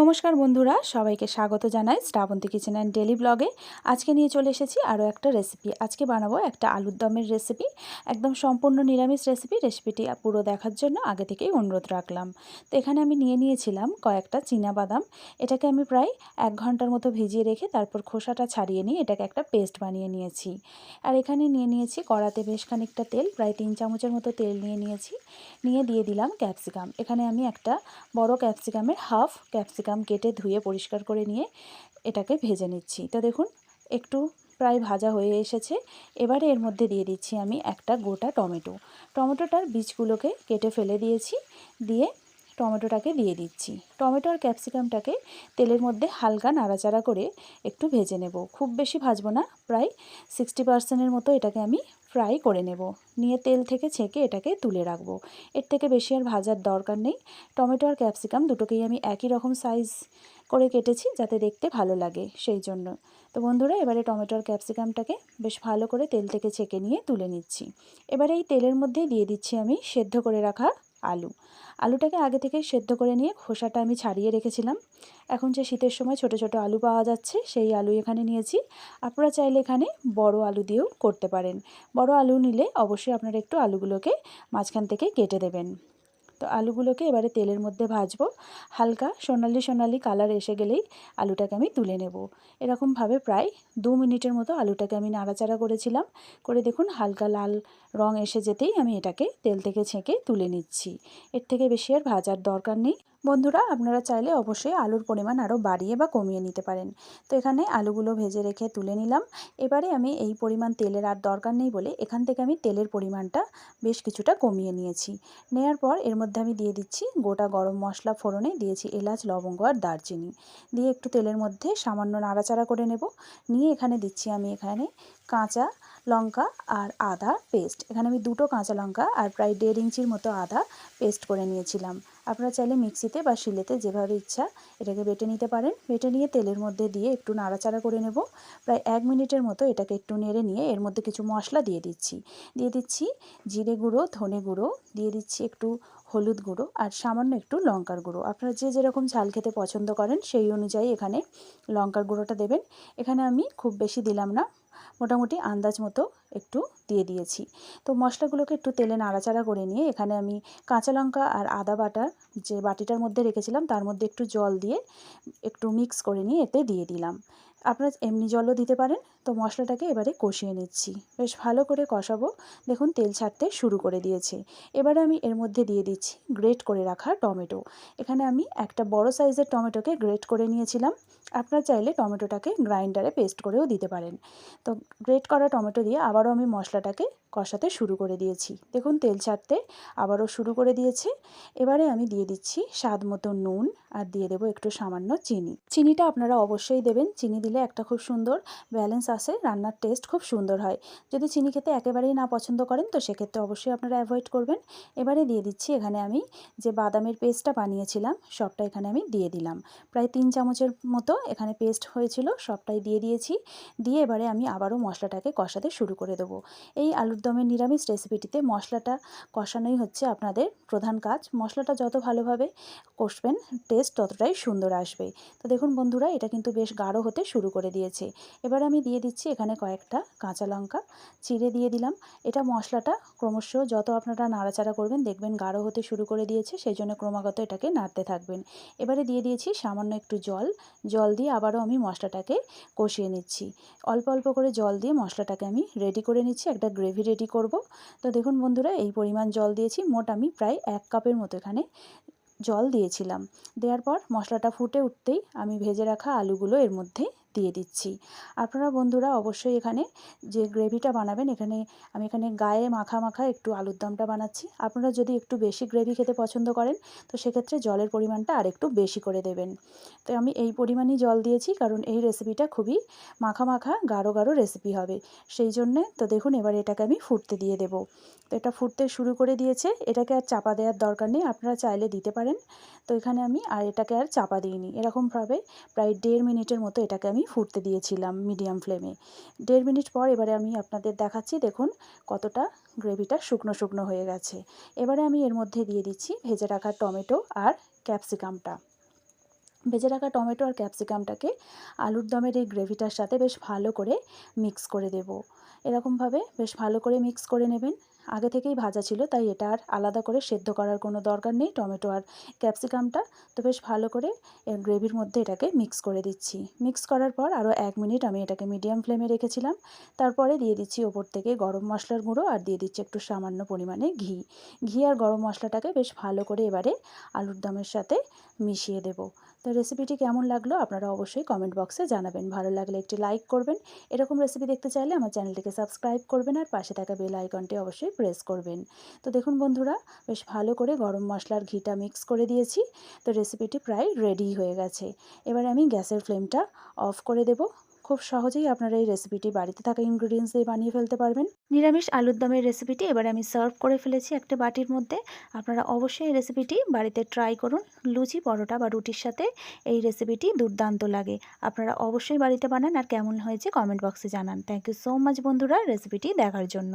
নমস্কার বন্ধুরা, সবাইকে স্বাগত জানাই শ্রাবন্তী কিচেন অ্যান্ড ডেলি ব্লগে। আজকে নিয়ে চলে এসেছি আরও একটা রেসিপি। আজকে বানাবো একটা আলুর দমের রেসিপি, একদম সম্পূর্ণ নিরামিষ রেসিপি। রেসিপিটি পুরো দেখার জন্য আগে থেকেই অনুরোধ রাখলাম। তো এখানে আমি নিয়ে নিয়েছিলাম কয়েকটা বাদাম এটাকে আমি প্রায় এক ঘণ্টার মতো ভিজিয়ে রেখে তারপর খোসাটা ছাড়িয়ে নিয়ে এটাকে একটা পেস্ট বানিয়ে নিয়েছি। আর এখানে নিয়ে নিয়েছি কড়াতে বেশ খানিকটা তেল, প্রায় তিন চামচের মতো তেল নিয়ে নিয়েছি। নিয়ে দিয়ে দিলাম ক্যাপসিকাম। এখানে আমি একটা বড় ক্যাপসিকামের হাফ ক্যাপসিকাম ক্যাপসিকাম কেটে ধুয়ে পরিষ্কার করে নিয়ে এটাকে ভেজে নিচ্ছি। তো দেখুন, একটু প্রায় ভাজা হয়ে এসেছে। এবারে এর মধ্যে দিয়ে দিচ্ছি আমি একটা গোটা টমেটো। টমেটোটার বীজগুলোকে কেটে ফেলে দিয়েছি। দিয়ে টমেটোটাকে দিয়ে দিচ্ছি। টমেটো আর ক্যাপসিকামটাকে তেলের মধ্যে হালকা নাড়াচাড়া করে একটু ভেজে নেব। খুব বেশি ভাজবো না, প্রায় সিক্সটি পার্সেন্টের মতো এটাকে আমি ফ্রাই করে নেব। নিয়ে তেল থেকে ছেঁকে এটাকে তুলে রাখব। এর থেকে বেশি আর ভাজার দরকার নেই। টমেটো আর ক্যাপসিকাম দুটোকেই আমি একই রকম সাইজ করে কেটেছি যাতে দেখতে ভালো লাগে সেই জন্য। তো বন্ধুরা, এবারে টমেটো আর ক্যাপসিকামটাকে বেশ ভালো করে তেল থেকে ছেঁকে নিয়ে তুলে নিচ্ছি। এবারে এই তেলের মধ্যে দিয়ে দিচ্ছি আমি সেদ্ধ করে রাখা আলু। আলুটাকে আগে থেকে সেদ্ধ করে নিয়ে খোসাটা আমি ছাড়িয়ে রেখেছিলাম। এখন যে শীতের সময় ছোট ছোট আলু পাওয়া যাচ্ছে, সেই আলু এখানে নিয়েছি। আপনারা চাইলে এখানে বড় আলু দিয়েও করতে পারেন। বড় আলু নিলে অবশ্যই আপনারা একটু আলুগুলোকে মাঝখান থেকে কেটে দেবেন। তো আলুগুলোকে এবারে তেলের মধ্যে ভাজব। হালকা সোনালি সোনালি কালার এসে গেলেই আলুটাকে আমি তুলে নেব। এরকমভাবে প্রায় দু মিনিটের মতো আলুটাকে আমি নাড়াচাড়া করেছিলাম। করে দেখুন হালকা লাল রং এসে যেতেই আমি এটাকে তেল থেকে ছেঁকে তুলে নিচ্ছি। এর থেকে বেশি আর ভাজার দরকার নেই। বন্ধুরা, আপনারা চাইলে অবশ্যই আলুর পরিমাণ আরও বাড়িয়ে বা কমিয়ে নিতে পারেন। তো এখানে আলুগুলো ভেজে রেখে তুলে নিলাম। এবারে আমি এই পরিমাণ তেলের আর দরকার নেই বলে এখান থেকে আমি তেলের পরিমাণটা বেশ কিছুটা কমিয়ে নিয়েছি। নেয়ার পর এর মধ্যে আমি দিয়ে দিচ্ছি গোটা গরম মশলা ফোড়নে, দিয়েছি এলাচ, লবঙ্গ আর দারচিনি। দিয়ে একটু তেলের মধ্যে সামান্য নাড়াচাড়া করে নেব। নিয়ে এখানে দিচ্ছি আমি এখানে কাঁচা লঙ্কা আর আদা পেস্ট এখানে আমি দুটো কাঁচা লঙ্কা আর প্রায় দেড় ইঞ্চির মতো আদা পেস্ট করে নিয়েছিলাম। আপনারা চাইলে মিক্সিতে বা শিলেতে যেভাবে ইচ্ছা এটাকে বেটে নিতে পারেন। বেটে নিয়ে তেলের মধ্যে দিয়ে একটু নাড়াচাড়া করে নেব। প্রায় এক মিনিটের মতো এটাকে একটু নেড়ে নিয়ে এর মধ্যে কিছু মশলা দিয়ে দিচ্ছি। দিয়ে দিচ্ছি জিরে গুঁড়ো, ধনে গুঁড়ো, দিয়ে দিচ্ছি একটু হলুদ গুঁড়ো আর সামান্য একটু লঙ্কার গুঁড়ো। আপনারা যে যেরকম ঝাল খেতে পছন্দ করেন সেই অনুযায়ী এখানে লঙ্কার গুঁড়োটা দেবেন। এখানে আমি খুব বেশি দিলাম না। মোটামুটি আন্দাজ মতো একটু দিয়ে দিয়েছি। তো মশলাগুলোকে একটু তেলে নাড়াচাড়া করে নিয়ে এখানে আমি কাঁচা লঙ্কা আর আদা বাটার যে বাটিটার মধ্যে রেখেছিলাম, তার মধ্যে একটু জল দিয়ে একটু মিক্স করে নিয়ে এতে দিয়ে দিলাম। আপনারা এমনি জলও দিতে পারেন তো মশলাটাকে এবারে কষিয়ে নিচ্ছি। বেশ ভালো করে কষাবো। দেখুন, তেল ছাড়তে শুরু করে দিয়েছে। এবারে আমি এর মধ্যে দিয়ে দিচ্ছি গ্রেট করে রাখা টমেটো। এখানে আমি একটা বড় সাইজের টমেটোকে গ্রেট করে নিয়েছিলাম। আপনারা চাইলে টমেটোটাকে গ্রাইন্ডারে পেস্ট করেও দিতে পারেন। তো গ্রেট করা টমেটো দিয়ে আবারও আমি মশলাটাকে কষাতে শুরু করে দিয়েছি। দেখুন, তেল ছাড়তে আবারও শুরু করে দিয়েছে। এবারে আমি দিয়ে দিচ্ছি স্বাদ মতো নুন আর দিয়ে দেবো একটু সামান্য চিনি। চিনিটা আপনারা অবশ্যই দেবেন। চিনি দিলে একটা খুব সুন্দর ব্যালেন্স আসে রান্নার টেস্ট খুব সুন্দর হয়। যদি চিনি খেতে একেবারেই না পছন্দ করেন, তো সেক্ষেত্রে অবশ্যই আপনারা অ্যাভয়েড করবেন। এবারে দিয়ে দিচ্ছি এখানে আমি যে বাদামের পেস্টটা বানিয়েছিলাম, সবটা এখানে আমি দিয়ে দিলাম। প্রায় তিন চামচের মতো এখানে পেস্ট হয়েছিল, সবটাই দিয়ে দিয়েছি। দিয়ে এবারে আমি আবারও মশলাটাকে কষাতে শুরু করে দেবো। এই আলুর দমের নিরামিষ রেসিপিটিতে মশলাটা কষানোই হচ্ছে আপনাদের প্রধান কাজ। মশলাটা যত ভালোভাবে কষবেন টেস্ট ততটাই সুন্দর আসবে। তো দেখুন বন্ধুরা, এটা কিন্তু বেশ গাঢ় হতে শুরু করে দিয়েছে। এবার আমি দিয়ে দিচ্ছি এখানে কয়েকটা কাঁচা লঙ্কা, চিড়ে দিয়ে দিলাম। এটা মশলাটা ক্রমশ যত আপনারা নাড়াচাড়া করবেন, দেখবেন গাঢ় হতে শুরু করে দিয়েছে সেই জন্য ক্রমাগত এটাকে নাড়তে থাকবেন। এবারে দিয়ে দিয়েছি সামান্য একটু জল। জল দিয়ে আবারও আমি মশলাটাকে কষিয়ে নিচ্ছি। অল্প অল্প করে জল দিয়ে মশলাটাকে আমি রেডি করে নিচ্ছি, একটা গ্রেভি রেডি করব। তো দেখুন বন্ধুরা, এই পরিমাণ জল দিয়েছি, মোট আমি প্রায় এক কাপের মতো এখানে জল দিয়েছিলাম। দেওয়ার পর মশলাটা ফুটে উঠতেই আমি ভেজে রাখা আলুগুলো এর মধ্যে দিয়ে দিচ্ছি। আপনারা বন্ধুরা অবশ্যই এখানে যে গ্রেভিটা বানাবেন, এখানে আমি এখানে গায়ে মাখা মাখা একটু আলুর দমটা বানাচ্ছি। আপনারা যদি একটু বেশি গ্রেভি খেতে পছন্দ করেন, তো সেক্ষেত্রে জলের পরিমাণটা আর একটু বেশি করে দেবেন। তো আমি এই পরিমাণই জল দিয়েছি, কারণ এই রেসিপিটা খুবই মাখা মাখা, গাঢ় গাঢ় রেসিপি হবে। সেই জন্যে তো দেখুন, এবার এটাকে আমি ফুটতে দিয়ে দেবো। তো এটা ফুটতে শুরু করে দিয়েছে। এটাকে আর চাপা দেওয়ার দরকার নেই, আপনারা চাইলে দিতে পারেন। তো এখানে আমি আর এটাকে আর চাপা দিইনি। এরকমভাবে প্রায় দেড় মিনিটের মতো এটাকে আমি ফুটতে দিয়েছিলাম মিডিয়াম ফ্লেমে। দেড় মিনিট পর এবারে আমি আপনাদের দেখাচ্ছি, দেখুন কতটা গ্রেভিটা শুকনো শুকনো হয়ে গেছে। এবারে আমি এর মধ্যে দিয়ে দিচ্ছি ভেজে রাখা টমেটো আর ক্যাপসিকামটা। ভেজে রাখা টমেটো আর ক্যাপসিকামটাকে আলুর দমের এই গ্রেভিটার সাথে বেশ ভালো করে মিক্স করে দেব। এরকমভাবে বেশ ভালো করে মিক্স করে নেবেন। আগে থেকেই ভাজা ছিল, তাই এটা আর আলাদা করে সেদ্ধ করার কোনো দরকার নেই, টমেটো আর ক্যাপসিকামটা। তো বেশ ভালো করে গ্রেভির মধ্যে এটাকে মিক্স করে দিচ্ছি। মিক্স করার পর আরও এক মিনিট আমি এটাকে মিডিয়াম ফ্লেমে রেখেছিলাম। তারপরে দিয়ে দিচ্ছি ওপর থেকে গরম মশলার গুঁড়ো আর দিয়ে দিচ্ছি একটু সামান্য পরিমাণে ঘি। ঘি আর গরম মশলাটাকে বেশ ভালো করে এবারে আলুর দমের সাথে মিশিয়ে দেব। তো রেসিপিটি কেমন লাগল আপনারা অবশ্যই কমেন্ট বক্সে জানাবেন। ভালো লাগলে একটি লাইক করবেন। এরকম রেসিপি দেখতে চাইলে আমার চ্যানেলটিকে সাবস্ক্রাইব করবেন আর পাশে থাকা বেল আইকনটি অবশ্যই প্রেস করবেন। তো দেখুন বন্ধুরা, বেশ ভালো করে গরম মশলার ঘিটা মিক্স করে দিয়েছি। তো রেসিপিটি প্রায় রেডি হয়ে গেছে। এবারে আমি গ্যাসের ফ্লেমটা অফ করে দেব। খুব সহজেই আপনারা এই রেসিপিটি বাড়িতে থাকা ইনগ্রিডিয়েন্টস দিয়ে বানিয়ে ফেলতে পারবেন। নিরামিষ আলুর দমের রেসিপিটি এবারে আমি সার্ভ করে ফেলেছি একটা বাটির মধ্যে। আপনারা অবশ্যই এই রেসিপিটি বাড়িতে ট্রাই করুন। লুচি, পরোটা বা রুটির সাথে এই রেসিপিটি দুর্দান্ত লাগে। আপনারা অবশ্যই বাড়িতে বানান আর কেমন হয়েছে কমেন্ট বক্সে জানান। থ্যাংক ইউ সো মাচ বন্ধুরা রেসিপিটি দেখার জন্য।